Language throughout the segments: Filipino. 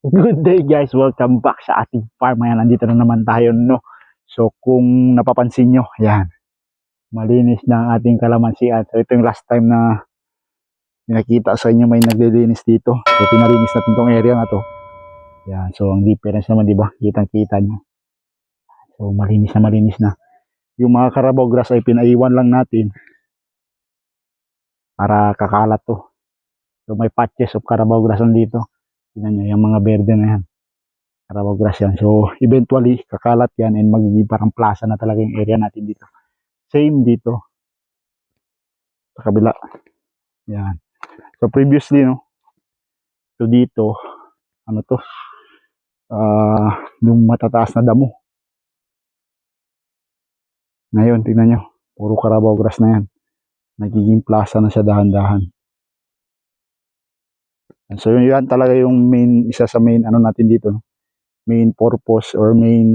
Good day guys, welcome back sa ating farm. Ayan, nandito na naman tayo, no? So, kung napapansin nyo, ayan, malinis na ang ating kalamansian. So, ito yung last time na nakita sa inyo may naglilinis dito. So, pinalinis natin tong area na to. Ayan, so, ang difference naman, di ba? Kitang-kita nyo. So, malinis na malinis na. Yung mga Carabao grass ay pinaiwan lang natin para kakalat to. So, may patches of Carabao grass dito. Tingnan nyo, yung mga berde na yan. Carabao grass yan. So, eventually, kakalat yan and magiging parang plaza na talaga yung area natin dito. Same dito. Sa kabila. Yan. So, previously, no, to dito, ano to, ah yung matataas na damo. Ngayon, tingnan nyo, puro Carabao grass na yan. Nagiging plaza na siya dahan-dahan. So yun talaga yung main isa sa main ano natin dito no? main purpose or main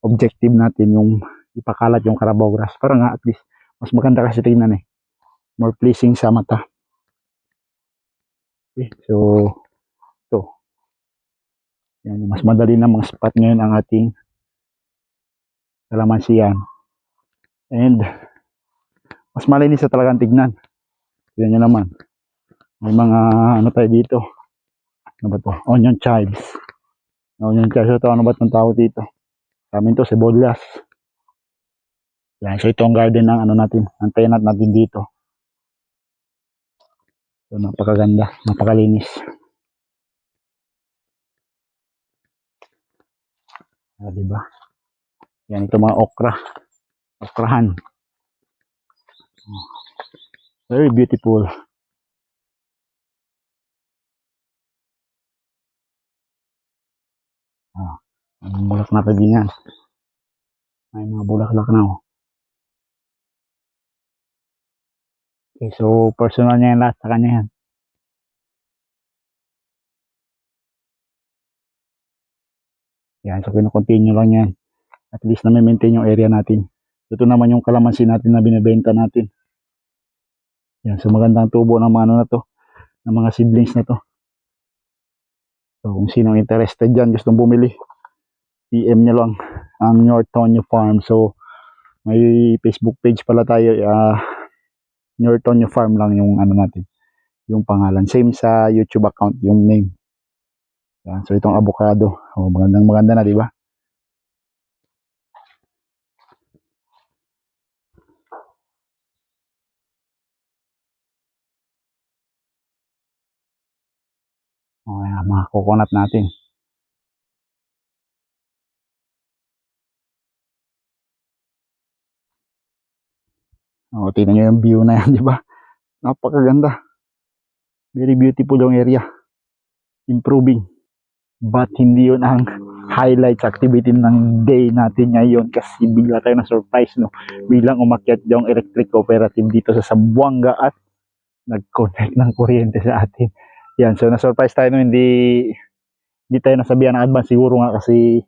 objective natin yung ipakalat yung Carabao grass. Para nga at least mas maganda kasi tingnan eh. More pleasing sa mata. Okay, so ito. Yan, mas madali na mga spot ngayon ang ating kalamansiyan and mas malinis na talagang tignan. Tignan nyo naman may mga ano tayo dito. Ano ba to? Onion chives. Onion chives. Ito ano ba itong tawag dito? Sa amin to, sibolias. Yan. So ito ang garden ng ano natin. Ang tenant natin dito. So napakaganda. Napakalinis. Ah, diba? Yan ito mga okra. Okrahan. Very beautiful. Ang bulak na yan. May mga bulaklak na oh. Okay, so personal niya yan lahat sa kanya yan. Yan, so kinukontinue lang yan. At least na may maintain yung area natin. Ito naman yung kalamansi natin na binibenta natin. Yan, so magandang tubo ng mga ano na to. Ng mga seedlings na to. So kung sino interested dyan, gustong bumili. PM nyo lang ang Nortonio Farm. So, may Facebook page pala tayo. Uh, Nortonio Farm lang yung ano natin. Yung pangalan. Same sa YouTube account, yung name. Yan. So, itong avocado. Oh, magandang maganda na, di ba? Oh, yan, mga coconut natin. O, tingnan nyo yung view na yan, di ba? Napakaganda. Very beautiful yung area. Improving. But hindi yun ang highlights activity ng day natin ngayon kasi bigla tayo na surprise no. Bilang umakyat yung electric cooperative dito sa Sambuanga at nag-connect ng kuryente sa atin. Yan, so na-surprise tayo no, hindi hindi tayo nasabihan ng advance siguro nga kasi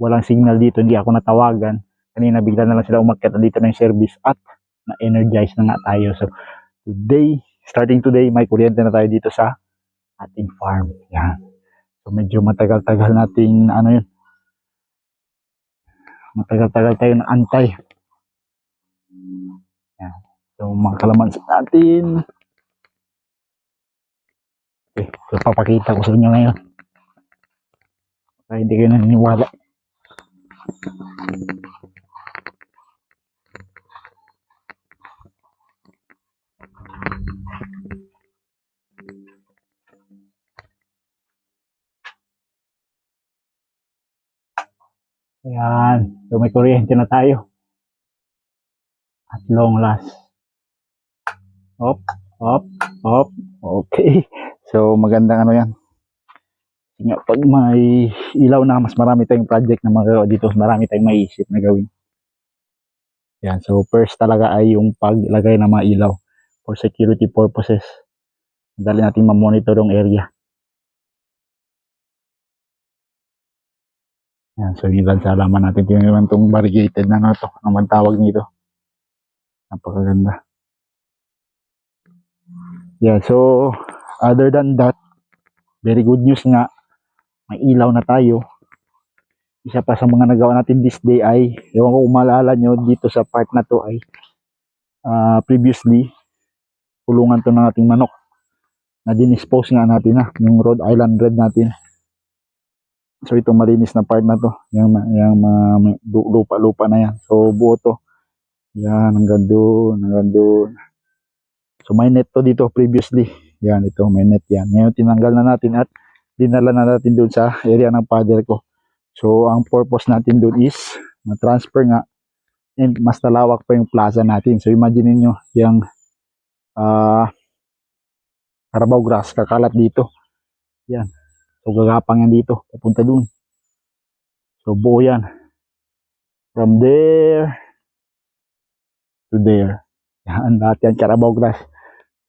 walang signal dito, hindi ako natawagan kanina bigla na lang sila umakyat dito ng service at na-energize na nga tayo. So, today, starting today, may kuryente na tayo dito sa ating farm. Yan. So, medyo matagal-tagal nating, ano yun, matagal-tagal tayo na antay. Yan. So, mga kalamansi natin. Okay, so papakita ko sa inyo ngayon. Para hindi kayo naniniwala. Ayan. So may kuryente na tayo. At long last. Hop, hop, hop. Okay. So magandang ano yan. Nga, pag may ilaw na, mas marami tayong project na magagawa dito. Marami tayong maiisip na gawin. Yan. So first talaga ay yung paglagay ng mga ilaw for security purposes. Dali natin ma-monitor yung area. Yan, so yun lang sa alaman natin. Tingnan naman itong variegated na ano to. Ang man tawag nito. Napakaganda. Yeah, so other than that, very good news nga, may ilaw na tayo. Isa pa sa mga nagawa natin this day ay, ewan ko kung maalala nyo, dito sa part na to ay, ah, previously, kulungan to ng ating manok na dinispose nga natin na, yung Rhode Island Red natin. So ito malinis na part na to, yung, yung mga lupa-lupa na yan. So buo to. Yan, hanggang doon, hanggang doon. So may net to dito previously. Yan, ito, may net yan. Ngayon tinanggal na natin at dinala na natin doon sa area ng father ko. So ang purpose natin doon is na-transfer nga and mas talawak pa yung plaza natin. So imagine niyo yung ah Carabao grass kakalat dito. Yan. So gagapang yan dito, papunta doon. So buo yan. From there to there. Yan, lahat yan Carabao grass.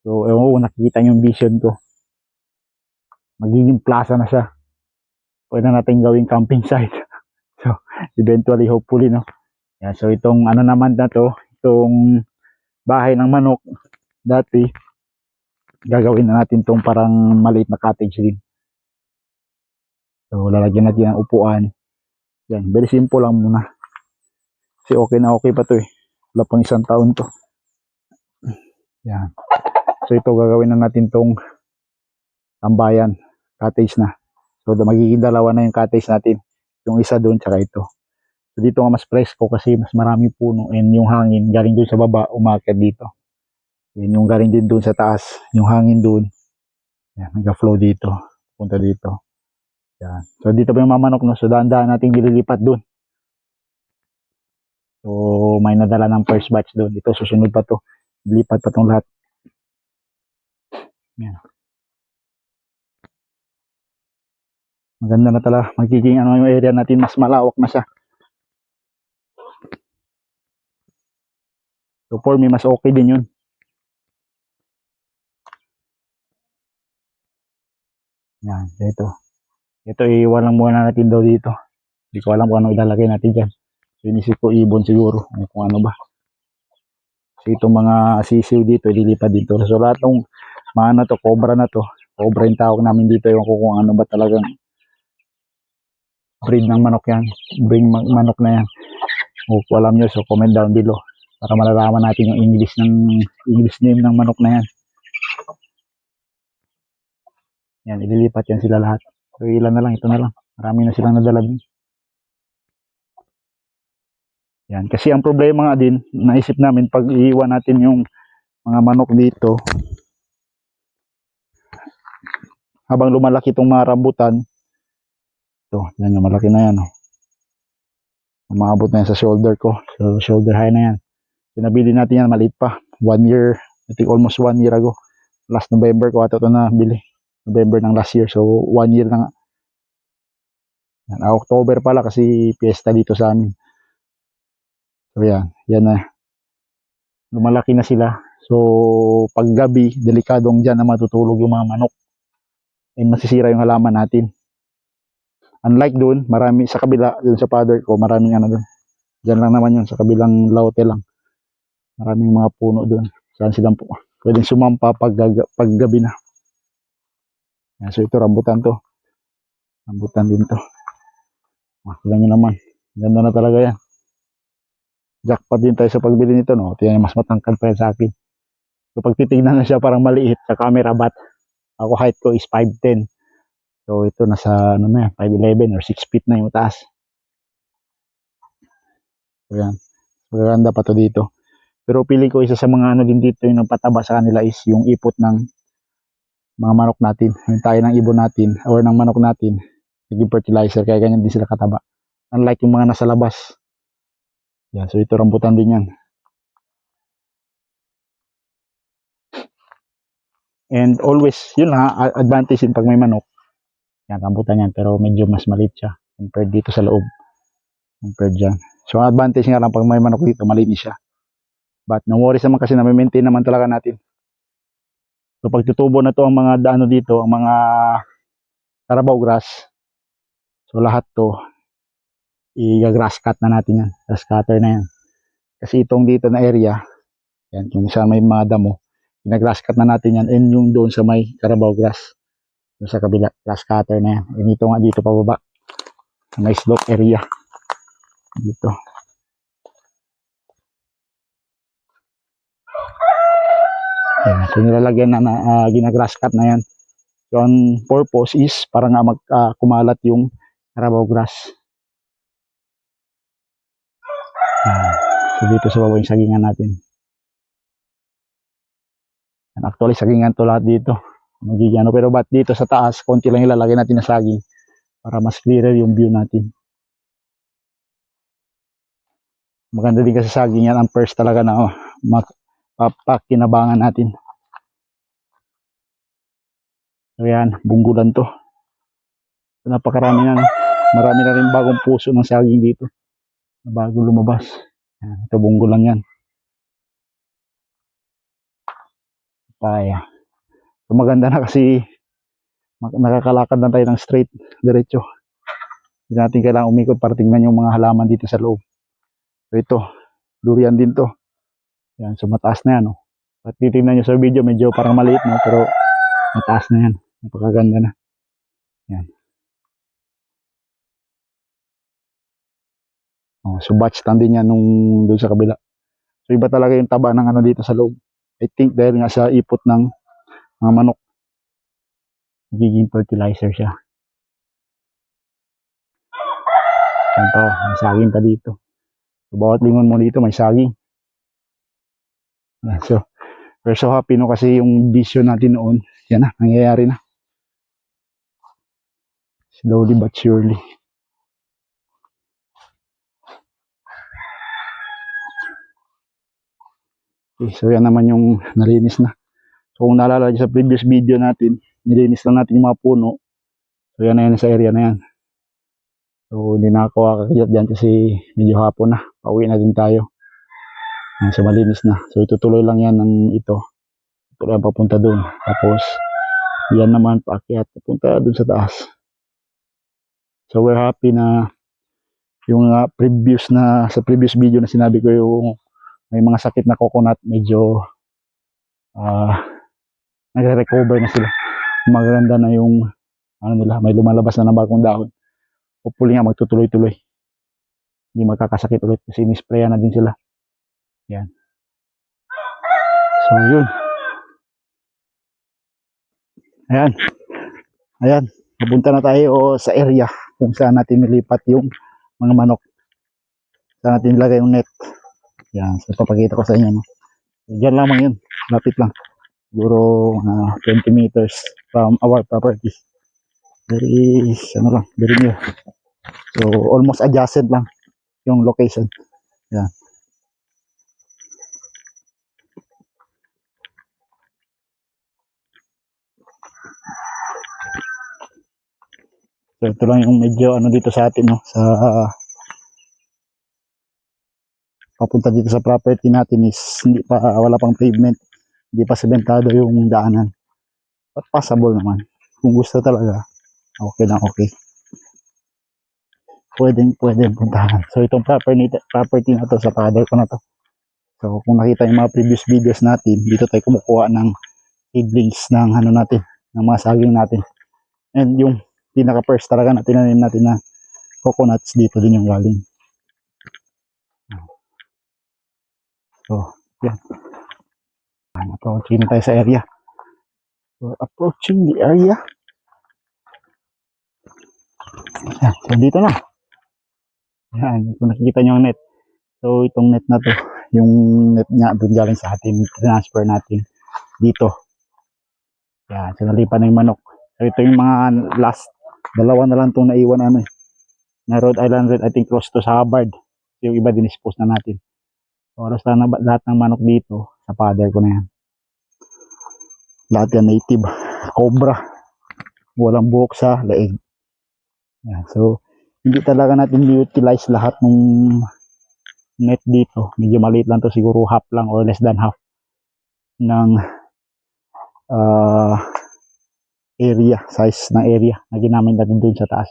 So ewan ko nakikita yung vision ko. Magiging plaza na siya. Pwede na natin gawing camping site. so eventually, hopefully, no. Yan, so itong ano naman na to, itong bahay ng manok dati gagawin na natin tong parang maliit na cottage din. So, lalagyan natin ng upuan. Yan, very simple lang muna. Kasi okay na okay pa to eh. Wala pang isang taon to. Yan. So, ito gagawin na natin tong tambayan, cottage na. So, magiging dalawa na yung cottage natin. Yung isa doon, tsaka ito. So, dito nga mas presko kasi mas maraming puno and yung hangin galing doon sa baba, umakyat dito. Yan, yung galing din doon sa taas, yung hangin doon. Yan, nag-flow dito. Punta dito. Yan. So, dito pa yung mamanok, no? So, dahan-dahan natin nililipat doon. So, may nadala ng first batch doon. Ito, susunod pa to. Lipat pa tong lahat. Yan. Maganda na talaga. Magiging ano yung area natin, mas malawak na siya. So, for me, mas okay din yun. Yan, ito. Ito iwan lang muna natin daw dito. Hindi ko alam kung ano ilalagay natin dyan. So, inisip ko ibon siguro. Kung ano ba. So, itong mga sisiw dito, ililipat dito. So, lahat ng mga na to, cobra na to. Cobra yung tawag namin dito. Ewan ko kung ano ba talagang breed ng manok yan. Breed ma- manok na yan. Kung alam nyo, so comment down below. Para malalaman natin yung English ng English name ng manok na yan. Yan, ililipat yan sila lahat. So, ilan na lang, ito na lang. Marami na silang nadala dun. Yan, kasi ang problema nga din, naisip namin pag iiwan natin yung mga manok dito, habang lumalaki itong mga rambutan, ito, yan yung malaki na yan. Oh. Umabot na yan sa shoulder ko. So, shoulder high na yan. So, nabili natin yan, maliit pa. One year, I think almost one year ago. Last November ko ata ito na bili. November ng last year. So, one year na nga. Yan, ah, October pala kasi piyesta dito sa amin. So, yan. Yan na. Lumalaki na sila. So, pag gabi, delikadong dyan na matutulog yung mga manok. And masisira yung halaman natin. Unlike doon, marami sa kabila, doon sa father ko, maraming ano doon. Diyan lang naman yun, sa kabilang laute lang. Maraming mga puno doon. Saan silang po. Pwedeng sumampa pag, pag gabi na. Yan, so ito, rambutan to. Rambutan din to. Ah, tignan nyo naman. Ganda na talaga yan. Jackpot din tayo sa pagbili nito, no? Tingnan mas matangkad pa yan sa akin. So, pag titignan na siya, parang maliit sa camera, but ako height ko is 5'10". So, ito nasa, ano na yan, 5'11 or 6 feet na yung taas. So, yan. Magaganda pa to dito. Pero pili ko isa sa mga ano din dito yung nagpataba sa kanila is yung ipot ng mga manok natin. Yung tayo ng ibon natin or ng manok natin. Naging fertilizer kaya ganyan din sila kataba. Unlike yung mga nasa labas. Yan, so ito rambutan din yan. And always, yun lang ha, a- advantage din pag may manok. Yan, rambutan yan. Pero medyo mas maliit siya compared dito sa loob. Compared dyan. So, advantage nga lang pag may manok dito, malinis siya. But no worries naman kasi na-maintain naman talaga natin. So, pag tutubo na to ang mga dano dito, ang mga Carabao grass. So, lahat to, i-grass cut na natin yan. Grass cutter na yan. Kasi itong dito na area, yan, kung saan may mga damo, i-grass cut na natin yan. And yung doon sa may Carabao grass. Doon sa kabila, glass cutter na yan. Eh, dito nga, dito pababa. May slope area. Dito. Ayan, so nilalagyan na, na ah, gina-grass cut na yan. So, ang purpose is para nga mag, kumalat yung Carabao grass. Ayan. So, dito sa baba yung sagingan natin. And actually, sagingan to lahat dito. Magiging pero ba't dito sa taas, konti lang ilalagay natin na saging para mas clearer yung view natin. Maganda din kasi saging yan. Ang first talaga na oh, mapapakinabangan natin. So bunggulan to. Napakarami na. Marami na rin bagong puso ng saging dito. Na bago lumabas. Yan, ito bunggulan yan. Paya. So maganda na kasi nakakalakad na tayo ng straight, diretso. Hindi natin kailangan umikot para tingnan yung mga halaman dito sa loob. So ito, durian din to. Yan, so mataas na yan. Oh. At titignan nyo sa video, medyo parang maliit no, pero mataas na yan. Napakaganda na. Yan. Oh, so batch din yan nung doon sa kabila. So iba talaga yung taba ng ano dito sa loob. I think dahil nga sa ipot ng mga manok. Nagiging fertilizer siya. Yan pa, may saging pa dito. So, bawat lingon mo dito, may saging. So, we're so happy no kasi yung vision natin noon, yan na, nangyayari na. Slowly but surely. Okay, so yan naman yung nalinis na. So kung naalala sa previous video natin, nilinis lang natin yung mga puno. So yan na yan sa area na yan. So hindi na ako kakakiyat dyan kasi medyo hapon na. Pauwi na din tayo. Yan, so malinis na. So itutuloy lang yan ng ito. Tuloy papunta dun. Tapos yan naman paakyat papunta dun sa taas. So we're happy na yung uh, previous na sa previous video na sinabi ko yung may mga sakit na coconut medyo ah nagre-recover na sila. Maganda na yung ano nila, may lumalabas na ng bagong dahon. Hopefully nga magtutuloy-tuloy. Hindi magkakasakit ulit kasi nisprayan na din sila. Yan. So yun. Ayan. Ayan. Papunta na tayo sa area kung saan natin nilipat yung mga manok. Saan natin nilagay yung net. Yan. So papakita ko sa inyo. No? Diyan lamang yun. Lapit lang siguro uh, 20 meters from our property. Very, ano lang, very near. So, almost adjacent lang yung location. Yan. So, ito lang yung medyo ano dito sa atin, no? Sa papunta dito sa property natin is hindi pa wala pang pavement hindi pa sementado yung daanan. But possible naman. Kung gusto talaga, okay na okay. Pwedeng, pwedeng puntahan. So, itong property, property na to sa father ko na to. So, kung nakita yung mga previous videos natin, dito tayo kumukuha ng seedlings ng ano natin, ng mga saging natin. And yung pinaka first talaga na tinanim natin na coconuts dito din yung galing. So, yan. Approaching tayo sa area. We're approaching the area. Yan, so dito na. Yan, kung nakikita nyo ang net. So, itong net na to, yung net niya doon galing sa atin, transfer natin dito. Yan, so nalipan na manok. So, ito yung mga last, dalawa na lang itong naiwan ano eh. Na Rhode Island Red, I think close to sa yung iba dinispose na natin. Oras lang na lahat ng manok dito, sa father ko na yan. Lahat yan native. Cobra. Walang buhok sa leeg. Yan. So, hindi talaga natin utilize lahat ng net dito. Medyo maliit lang to siguro half lang or less than half ng ah, area, size ng area na ginamit natin dun sa taas.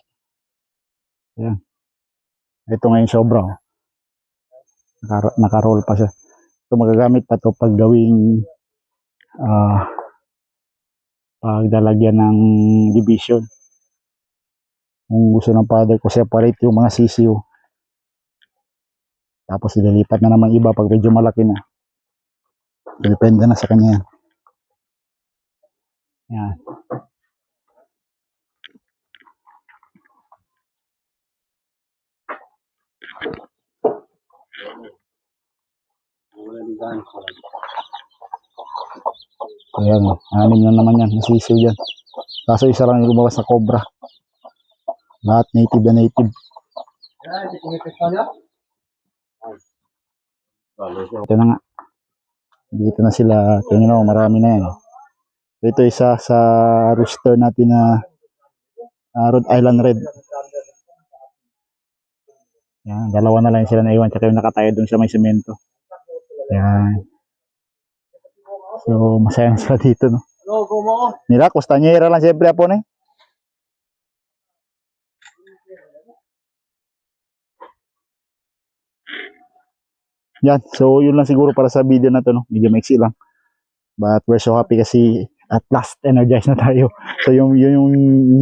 Ayan. Ito ngayon sobra. Oh. Naka, naka-roll pa siya. So magagamit pa to pag gawing ah pagdalagyan ng division. Kung gusto ng father ko separate yung mga sisiw. Tapos ililipat na naman iba pag medyo malaki na. Depende na sa kanya yan. Yan. Ayan, oh. anim na naman yan. Nasisiw yan. Kaso isa lang yung lumabas na cobra. Lahat native na native. Ito na nga. Dito na sila. Tingnan mo, marami na yan. Ito isa sa rooster natin na ah, Rhode Island Red. Yan, dalawa na lang sila naiwan. Tsaka yung nakatayo dun sa may semento. Yan. So, masaya na sila dito, no? Mira, costañera lang siyempre po na eh. Yan, so yun lang siguro para sa video na to, no? Medyo maiksi lang. But we're so happy kasi at last energized na tayo. So yung, yun yung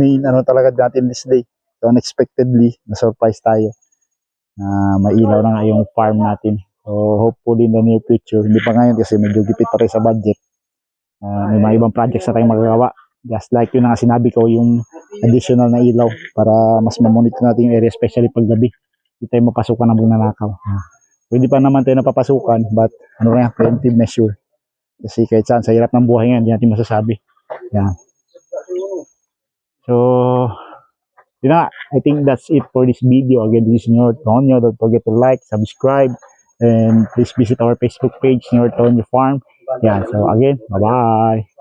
main ano talaga natin this day. So unexpectedly, na-surprise tayo. Na may ilaw na nga yung farm natin. So hopefully in the near future, hindi pa ngayon kasi medyo gipit pa tayo sa budget. Ah, may mga ibang projects na tayong magagawa. Just like yun na sinabi ko, yung additional na ilaw para mas mamonitor natin yung area, especially pag gabi. Hindi tayo mapasukan ng magnanakaw. Ah. Pwede pa naman tayo napapasukan, but ano nga, preventive measure. Kasi kahit saan, sa hirap ng buhay ngayon, hindi natin masasabi. Yan. So, yun na, I think that's it for this video. Again, this is Nyor Tonyo. Don't forget to like, subscribe, and please visit our Facebook page, Tonyo Farm. Yan, so again, bye-bye.